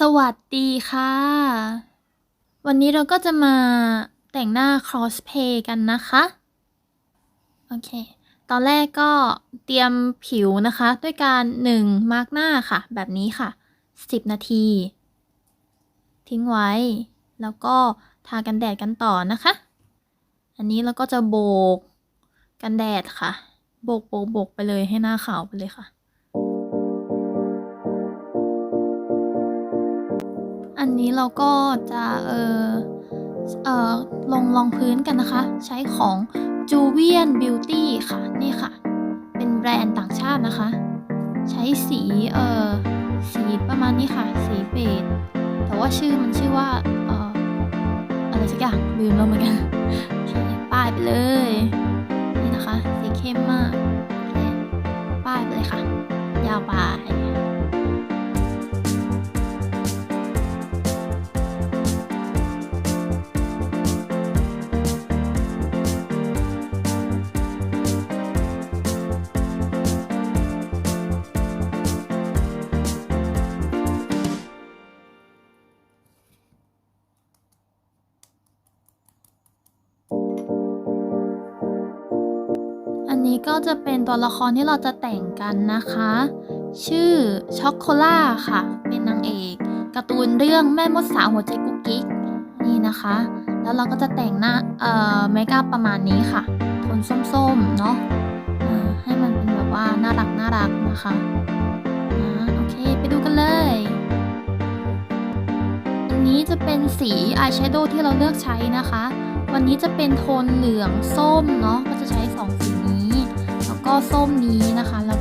สวัสดีค่ะ วันนี้เราก็จะมาแต่งหน้า crossplay กันนะคะ โอเค ตอนแรกก็เตรียมผิวนะคะ ด้วยการ 1 มาร์กหน้าค่ะ แบบนี้ค่ะ 10 นาที ทิ้งไว้ แล้วก็ทากันแดดกันต่อนะคะ อันนี้เราก็จะโบกกันแดดค่ะ โบกโบกโบกไปเลยให้หน้าขาวไปเลยค่ะ อันนี้เราก็จะเออเออลงรองพื้นกันนะคะ ใช้ของ Juvian Beauty ค่ะ นี่ค่ะ เป็นแบรนด์ต่างชาตินะคะ ใช้สีเออสีประมาณนี้ค่ะ สีเบจแต่ว่าชื่อมันชื่อว่าเอออะไรสักอย่างลืมแล้วเหมือนกันโอเคป้ายไปเลย นี่นะคะ สีเข้มมากป้ายไปเลยค่ะ ยาวไป นี้ก็จะเป็นตัวละครที่เราจะแต่งกันนะคะ ชื่อช็อกโคล่าค่ะ เป็นนางเอกการ์ตูนเรื่องแม่มดสาวหัวใจกุ๊กกิ๊กนี่นะคะ แล้วเราก็จะแต่งหน้าเอ่อเมคอัพประมาณนี้ค่ะโทนส้มๆเนาะให้มันเป็นแบบว่าน่ารักน่ารักนะคะโอเคไปดูกันเลย อันนี้จะเป็นสีอายแชโดว์ที่เราเลือกใช้นะคะ วันนี้จะเป็นโทนเหลืองส้มเนาะก็จะใช้สองสี ก็ส้มนี้นะคะ แล้ว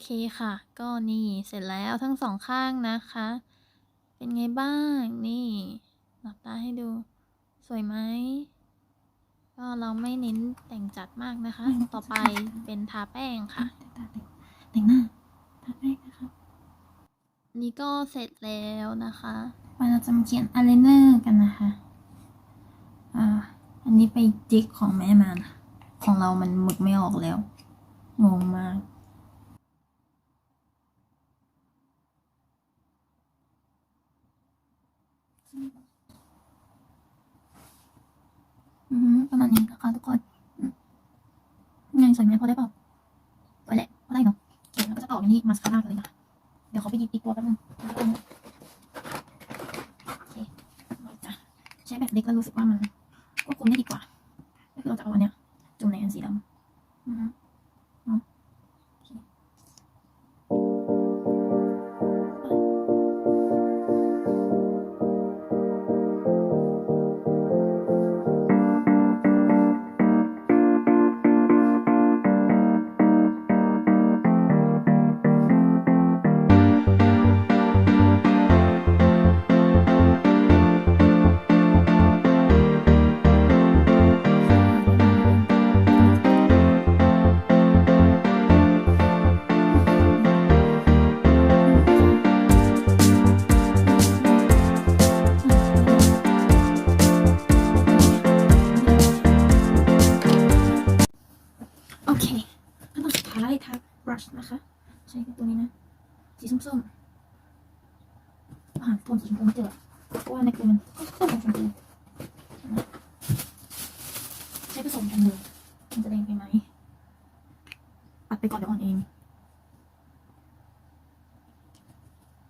เคค่ะ ก็นี่เสร็จแล้วทั้งสองข้างนะคะ เป็นไงบ้างนี่หลับตาให้ดู สวยไหมก็เราไม่เน้นแต่งจัดมากนะคะ ต่อไปเป็นทาแป้งค่ะ แต่งหน้าทาแป้งนะคะนี่ก็เสร็จแล้วนะคะไปเราจะมาเขียนอายไลเนอร์กันนะคะอ่าอันนี้ไปจิกของแม่มานะของเรามันหมึกไม่ออกแล้วงงมาก อือหือ ประมาณนี้นะคะทุกคนไงสวยไหมพอได้เปล่าสวยแหละพอได้เนาะโอเคเราก็จะต่ออย่างนี้มาสคาร่ากันเลยนะเดี๋ยวเขาไปหยิบตีกตัวแป๊บนึงโอเคจ้ะใช้แบบเล็กแล้วรู้สึกว่ามันควบคุมได้ดีกว่าก็คือเราจะเอาอันเนี้ยจุ่มในอันสีดำ สีส้มๆหาโทนสีชมพูไม่เจอเพราะว่าในกลุ่มมันส้มกับชมพูใช้ผสมกันเลยมันจะแดงไปไหมปัดไปก่อนเดี๋ยวอ่อนเอง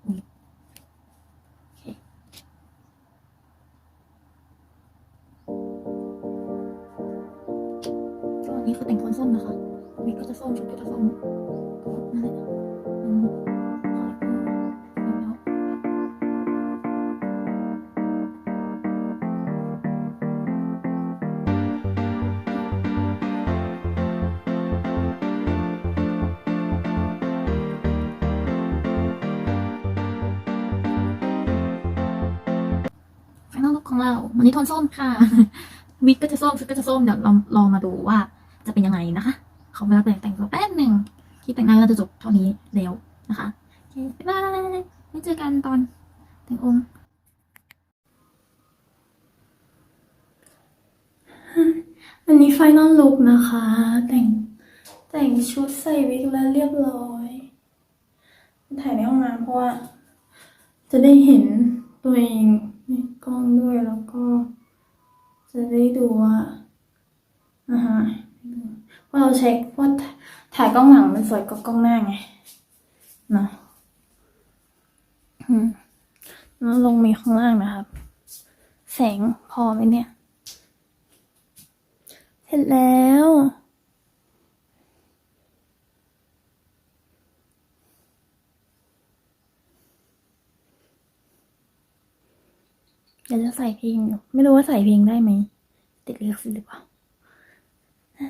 อุ๊ยโอเคก็อันนี้คือแต่งโทนส้มนะคะ วิกก็จะส้มชุดก็จะส้มก็นั่นแหละอืมคาแรคเตอร์แล้วไฟนอลลุคของเราวันนี้โทนส้มค่ะ วิกก็จะส้มชุดก็จะส้มเดี๋ยวเราลองมาดูว่าจะเป็นยังไงนะคะ ขอเวลาแต่งแต่งตัวแป๊บหนึ่งที่แต่งหน้าก็จะจบเท่านี้แล้วนะคะโอเคบ๊ายบายไว้เจอกันตอนแต่งองค์อันนี้ไฟนอลลุคนะคะ แต่งแต่งชุดใส่วิกแล้วเรียบร้อยถ่ายในห้องน้ำเพราะว่าจะได้เห็นตัวเองในกล้องด้วยแล้วก็ จะได้ดูว่าอ่าฮะ ว่าเราเช็คว่าถ่ายกล้องหลังมันสวยกว่ากล้องหน้าไงเนาะอืมแล้วลงมีข้างล่างนะครับ แสงพอไหมเนี่ย เสร็จแล้วเดี๋ยวจะใส่เพลงอยู่ไม่รู้ว่าใส่เพลงได้ไหม ติดลิขสิทธิ์หรือเปล่า อั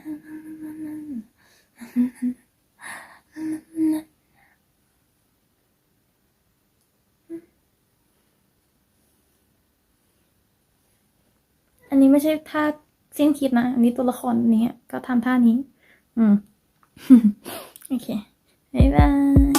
นนี้ไม่ใช่ท่าสิ้นคิดนะ อันนี้ตัวละครนี้ก็ทำท่านี้ อืม โอเค บ๊ายบาย